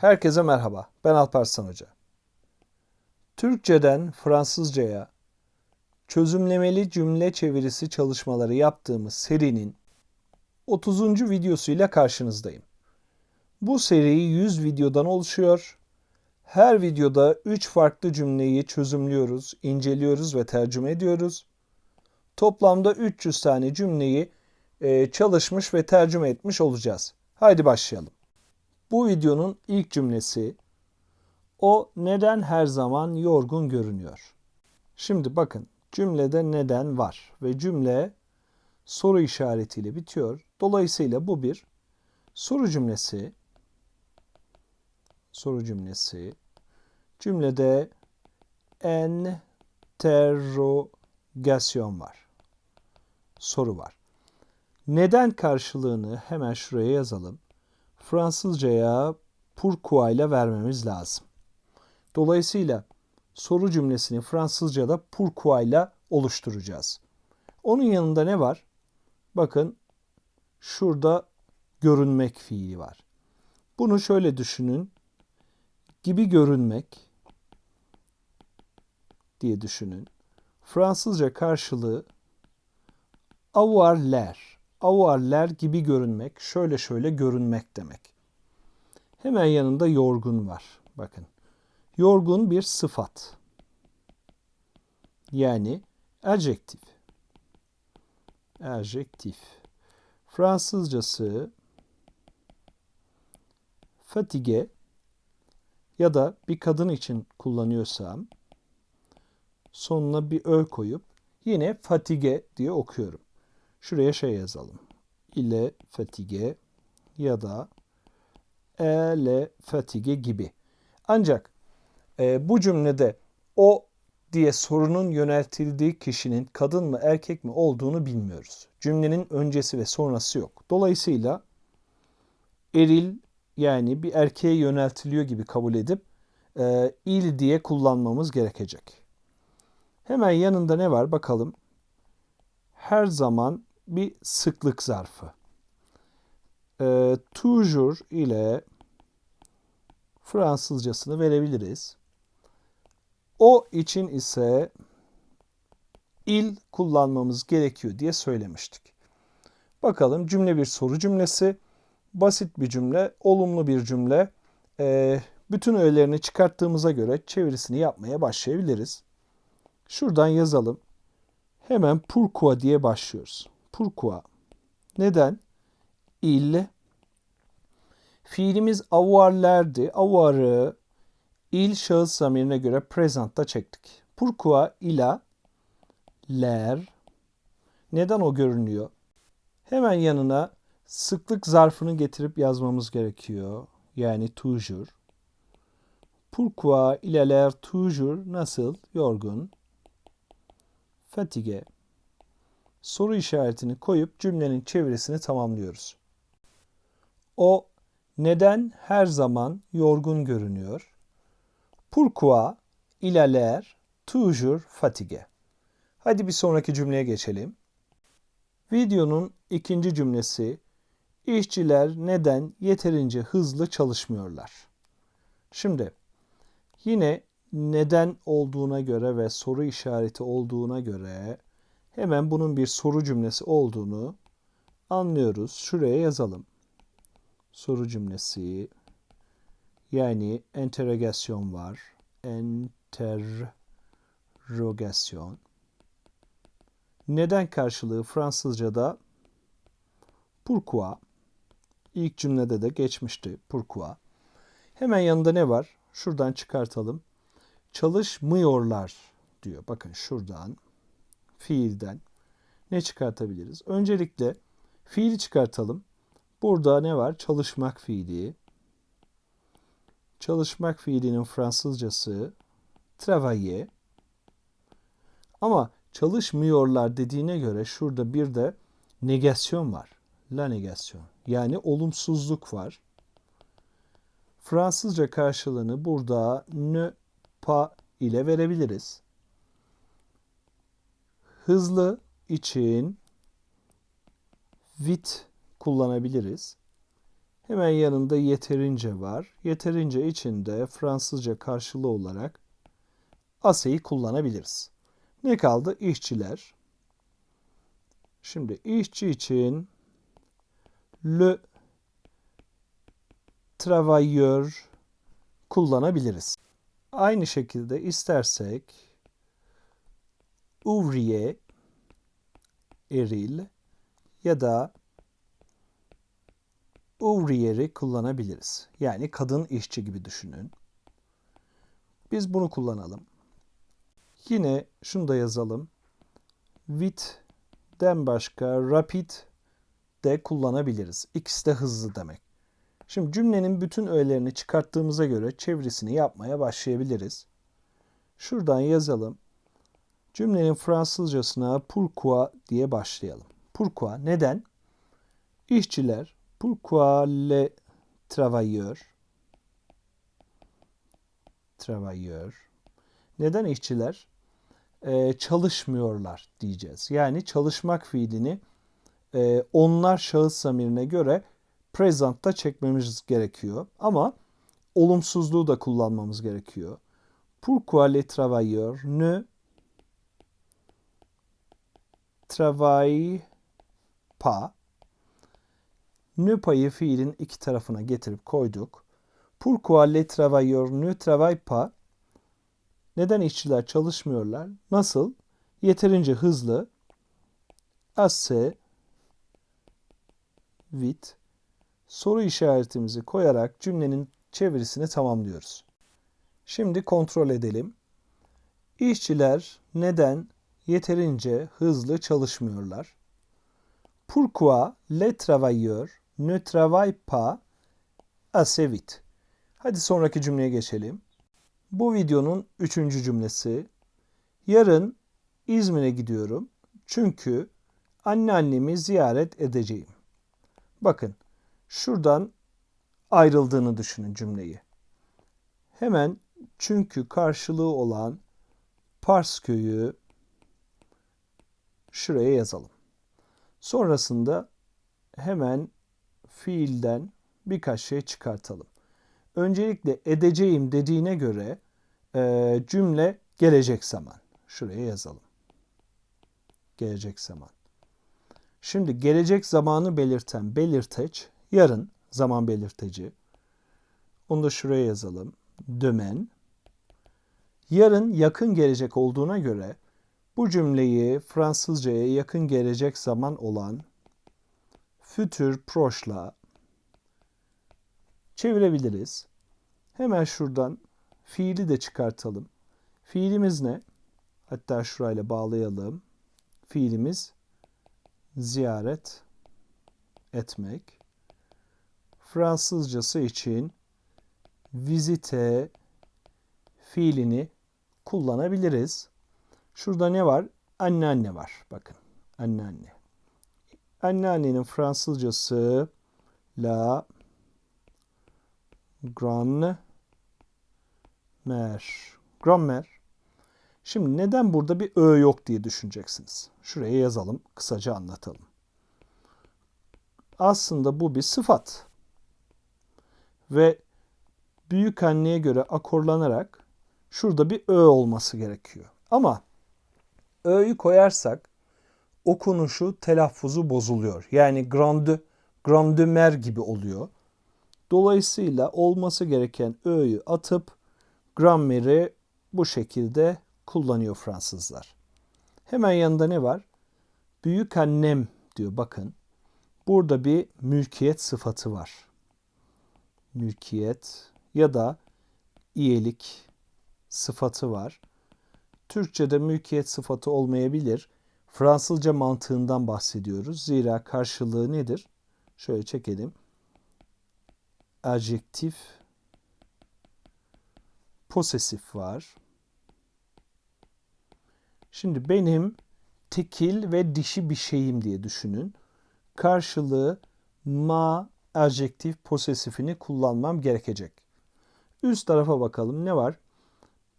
Herkese merhaba. Ben Alparslan Hoca. Türkçeden Fransızcaya çözümlemeli cümle çevirisi çalışmaları yaptığımız serinin 30. videosuyla karşınızdayım. Bu seri 100 videodan oluşuyor. Her videoda 3 farklı cümleyi çözümlüyoruz, inceliyoruz ve tercüme ediyoruz. Toplamda 300 tane cümleyi çalışmış ve tercüme etmiş olacağız. Haydi başlayalım. Bu videonun ilk cümlesi o neden her zaman yorgun görünüyor? Şimdi bakın cümlede neden var ve cümle soru işaretiyle bitiyor. Dolayısıyla bu bir soru cümlesi. Soru cümlesi. Cümlede enterrogasyon var. Soru var. Neden karşılığını hemen şuraya yazalım. Fransızcaya pourquoi ile vermemiz lazım. Dolayısıyla soru cümlesini Fransızca'da pourquoi ile oluşturacağız. Onun yanında ne var? Bakın şurada görünmek fiili var. Bunu şöyle düşünün. Gibi görünmek diye düşünün. Fransızca karşılığı avoir l'air avarler gibi görünmek, şöyle şöyle görünmek demek. Hemen yanında yorgun var. Bakın. Yorgun bir sıfat. Yani adjektif. Adjektif. Fransızcası fatige ya da bir kadın için kullanıyorsam sonuna bir ö koyup yine fatige diye okuyorum. Şuraya şey yazalım. ile fatigue ya da ele fatigue gibi. Ancak e, bu cümlede o diye sorunun yöneltildiği kişinin kadın mı erkek mi olduğunu bilmiyoruz. Cümlenin öncesi ve sonrası yok. Dolayısıyla eril yani bir erkeğe yöneltiliyor gibi kabul edip e, il diye kullanmamız gerekecek. Hemen yanında ne var bakalım. Her zaman bir sıklık zarfı. E, toujours ile Fransızcasını verebiliriz. O için ise il kullanmamız gerekiyor diye söylemiştik. Bakalım cümle bir soru cümlesi. Basit bir cümle, olumlu bir cümle. E, bütün öğelerini çıkarttığımıza göre çevirisini yapmaya başlayabiliriz. Şuradan yazalım. Hemen pourquoi diye başlıyoruz. Pourquoi? Neden? Il. Fiilimiz avarlerdi. Avarı il şahıs zamirine göre present'ta çektik. Pourquoi ila ler. Neden o görünüyor? Hemen yanına sıklık zarfını getirip yazmamız gerekiyor. Yani toujours. Pourquoi il a l'air toujours nasıl? Yorgun. Fatigue soru işaretini koyup cümlenin çevirisini tamamlıyoruz. O neden her zaman yorgun görünüyor? Pourquoi il a l'air toujours fatigué? Hadi bir sonraki cümleye geçelim. Videonun ikinci cümlesi İşçiler neden yeterince hızlı çalışmıyorlar? Şimdi yine neden olduğuna göre ve soru işareti olduğuna göre Hemen bunun bir soru cümlesi olduğunu anlıyoruz. Şuraya yazalım. Soru cümlesi yani enterogasyon var. Enterrogasyon. Neden karşılığı Fransızca'da pourquoi. İlk cümlede de geçmişti pourquoi. Hemen yanında ne var? Şuradan çıkartalım. Çalışmıyorlar diyor. Bakın şuradan fiilden ne çıkartabiliriz? Öncelikle fiili çıkartalım. Burada ne var? Çalışmak fiili. Çalışmak fiilinin Fransızcası travailler. Ama çalışmıyorlar dediğine göre şurada bir de negasyon var. La negasyon. Yani olumsuzluk var. Fransızca karşılığını burada ne pas ile verebiliriz. Hızlı için vit kullanabiliriz. Hemen yanında yeterince var. Yeterince içinde Fransızca karşılığı olarak aseyi kullanabiliriz. Ne kaldı? İşçiler. Şimdi işçi için le travailleur kullanabiliriz. Aynı şekilde istersek ouvrier eril ya da ouvrier'i kullanabiliriz. Yani kadın işçi gibi düşünün. Biz bunu kullanalım. Yine şunu da yazalım. With'den başka rapid de kullanabiliriz. İkisi de hızlı demek. Şimdi cümlenin bütün öğelerini çıkarttığımıza göre çevirisini yapmaya başlayabiliriz. Şuradan yazalım. Cümlenin Fransızcasına pourquoi diye başlayalım. Pourquoi neden? İşçiler pourquoi les travailleurs travailleurs neden işçiler ee, çalışmıyorlar diyeceğiz. Yani çalışmak fiilini e, onlar şahıs zamirine göre present'ta çekmemiz gerekiyor. Ama olumsuzluğu da kullanmamız gerekiyor. Pourquoi les travailleurs ne travaillent pas? Ne payı fiilin iki tarafına getirip koyduk. Pourquoi les travailleurs ne travaillent pas? Neden işçiler çalışmıyorlar? Nasıl? Yeterince hızlı. Assez vite soru işaretimizi koyarak cümlenin çevirisini tamamlıyoruz. Şimdi kontrol edelim. İşçiler neden yeterince hızlı çalışmıyorlar? Pourquoi les travailleurs ne travaillent pas assez vite? Hadi sonraki cümleye geçelim. Bu videonun üçüncü cümlesi. Yarın İzmir'e gidiyorum çünkü anneannemi ziyaret edeceğim. Bakın şuradan ayrıldığını düşünün cümleyi. Hemen çünkü karşılığı olan Pars köyü şuraya yazalım. Sonrasında hemen fiilden birkaç şey çıkartalım. Öncelikle edeceğim dediğine göre e, cümle gelecek zaman. Şuraya yazalım. Gelecek zaman. Şimdi gelecek zamanı belirten belirteç yarın zaman belirteci. Onu da şuraya yazalım. Dömen. Yarın yakın gelecek olduğuna göre bu cümleyi Fransızcaya yakın gelecek zaman olan futur proche'la çevirebiliriz. Hemen şuradan fiili de çıkartalım. Fiilimiz ne? Hatta şurayla bağlayalım. Fiilimiz ziyaret etmek. Fransızcası için vizite fiilini kullanabiliriz. Şurada ne var? Anneanne var. Bakın. Anneanne. Anneannenin Fransızcası la grand-mère. Grand-mère. Şimdi neden burada bir ö yok diye düşüneceksiniz. Şuraya yazalım, kısaca anlatalım. Aslında bu bir sıfat. Ve büyük anneye göre akorlanarak şurada bir ö olması gerekiyor. Ama ö'yü koyarsak okunuşu, telaffuzu bozuluyor. Yani grandü, grandümer gibi oluyor. Dolayısıyla olması gereken ö'yü atıp grammeri bu şekilde kullanıyor Fransızlar. Hemen yanında ne var? Büyük annem diyor bakın. Burada bir mülkiyet sıfatı var. Mülkiyet ya da iyilik sıfatı var. Türkçe'de mülkiyet sıfatı olmayabilir. Fransızca mantığından bahsediyoruz. Zira karşılığı nedir? Şöyle çekelim. Adjektif posesif var. Şimdi benim tekil ve dişi bir şeyim diye düşünün. Karşılığı ma adjektif posesifini kullanmam gerekecek. Üst tarafa bakalım ne var?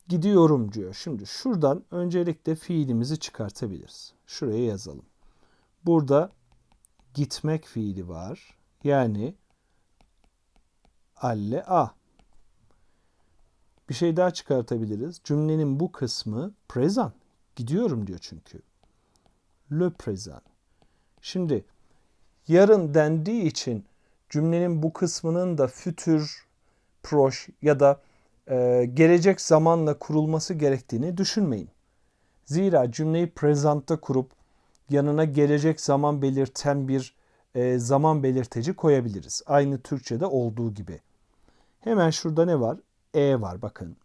Gidiyorum diyor. Şimdi şuradan öncelikle fiilimizi çıkartabiliriz. Şuraya yazalım. Burada gitmek fiili var. Yani alle a. Bir şey daha çıkartabiliriz. Cümlenin bu kısmı present. Gidiyorum diyor çünkü. Le présent. Şimdi yarın dendiği için cümlenin bu kısmının da futur, proş ya da e, gelecek zamanla kurulması gerektiğini düşünmeyin. Zira cümleyi presentta kurup yanına gelecek zaman belirten bir e, zaman belirteci koyabiliriz. Aynı Türkçe'de olduğu gibi. Hemen şurada ne var? E var bakın.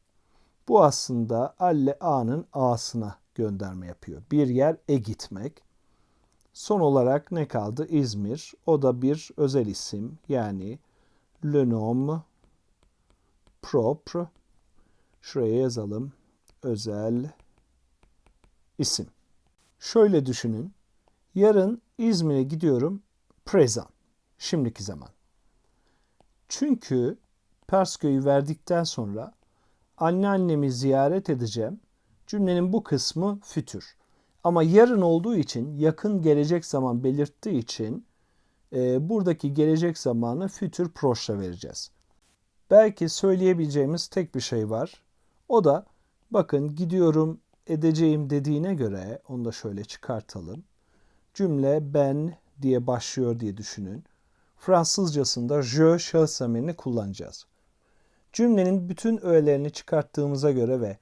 Bu aslında alle a'nın a'sına gönderme yapıyor. Bir yer e gitmek. Son olarak ne kaldı? İzmir. O da bir özel isim. Yani le nom propre. Şuraya yazalım. Özel isim. Şöyle düşünün. Yarın İzmir'e gidiyorum. Present. Şimdiki zaman. Çünkü Persköy'ü verdikten sonra anneannemi ziyaret edeceğim. Cümlenin bu kısmı fütür. Ama yarın olduğu için yakın gelecek zaman belirttiği için e, buradaki gelecek zamanı fütür proşla vereceğiz. Belki söyleyebileceğimiz tek bir şey var. O da bakın gidiyorum edeceğim dediğine göre onu da şöyle çıkartalım. Cümle ben diye başlıyor diye düşünün. Fransızcasında je şahıs zamirini kullanacağız. Cümlenin bütün öğelerini çıkarttığımıza göre ve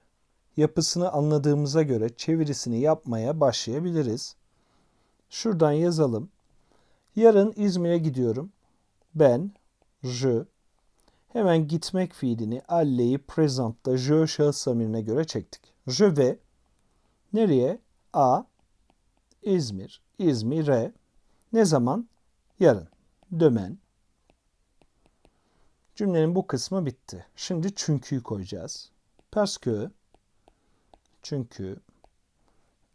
yapısını anladığımıza göre çevirisini yapmaya başlayabiliriz. Şuradan yazalım. Yarın İzmir'e gidiyorum. Ben, je. Hemen gitmek fiilini alleyi present'ta je şahıs zamirine göre çektik. Je ve nereye? A, İzmir, İzmir'e. Ne zaman? Yarın. Dömen. Cümlenin bu kısmı bitti. Şimdi çünkü'yü koyacağız. Parce çünkü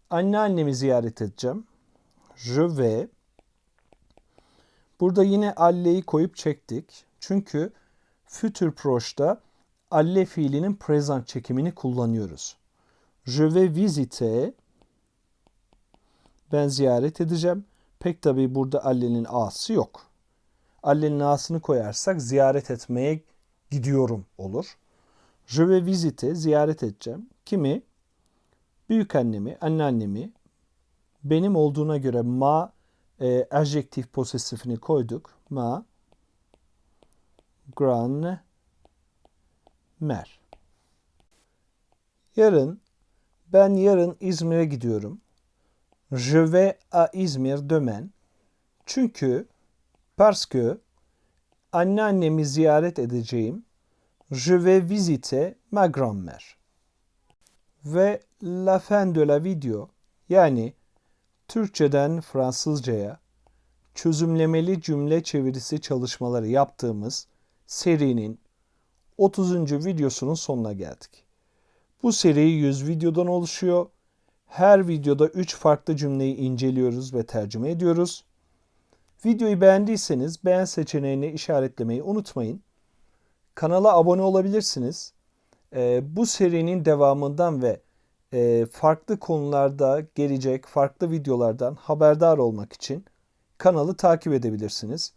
anneannemi ziyaret edeceğim. Je vais Burada yine alle'yi koyup çektik. Çünkü futur proche'da alle fiilinin present çekimini kullanıyoruz. Je vais visiter ben ziyaret edeceğim. Pek tabii burada alle'nin a'sı yok. Alle'nin a'sını koyarsak ziyaret etmeye gidiyorum olur. Je vais visiter ziyaret edeceğim. Kimi? Büyük annemi, anneannemi benim olduğuna göre ma e, adjektif posesifini koyduk. Ma gran mer. Yarın ben yarın İzmir'e gidiyorum. Je vais à İzmir demain. Çünkü parce que anneannemi ziyaret edeceğim. Je vais visiter ma grand-mère. Ve la fin de la video yani Türkçeden Fransızcaya çözümlemeli cümle çevirisi çalışmaları yaptığımız serinin 30. videosunun sonuna geldik. Bu seri 100 videodan oluşuyor. Her videoda 3 farklı cümleyi inceliyoruz ve tercüme ediyoruz. Videoyu beğendiyseniz beğen seçeneğini işaretlemeyi unutmayın. Kanala abone olabilirsiniz. Ee, bu serinin devamından ve e, farklı konularda gelecek farklı videolardan haberdar olmak için kanalı takip edebilirsiniz.